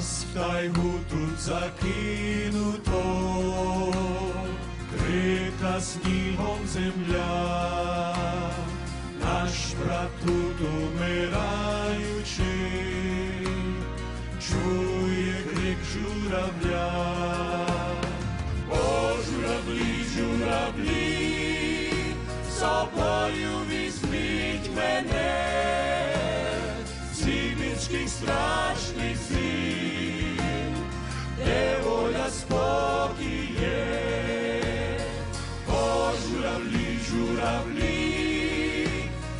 Нас в тайгу тут закинуто, крита снігом земля, наш брат тут умираючи, чує крик журавля. О, журавлі, журавлі, собою візьміть мене, Зімінський страшний журавлі,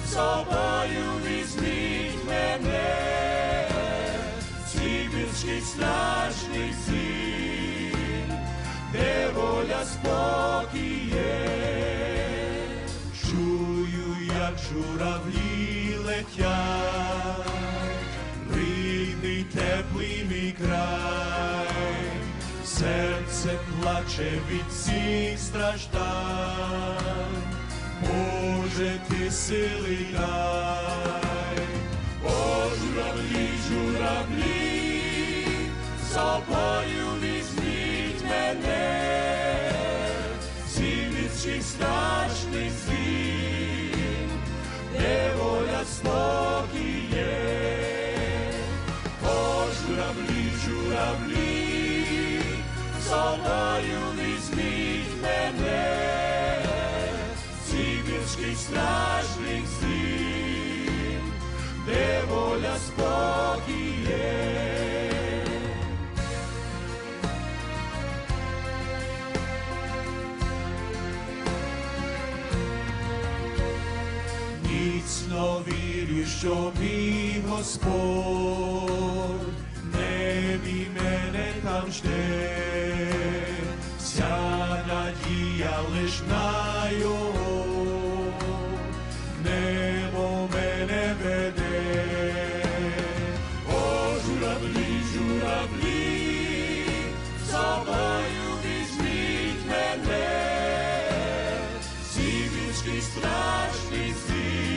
собою візьміть мене, Зімінський страшний зим, де воля спокій. Чую, як журавлі летять, рідний теплий мій край, серце плаче від всіх страждань, Bože ti sili daj O žurabli, žurablji Zapalju mi zbit mene. Silići strašni zim Nevolja snogi je. O žurabli, žurablji Zapalju mi zbit Страшний зим, де воля спокій є. Міцно вірю, що мій Господь небі мене там жде, вся надія лиш на його, журавлі, собою візьміть мене, Зімінський страшний зим,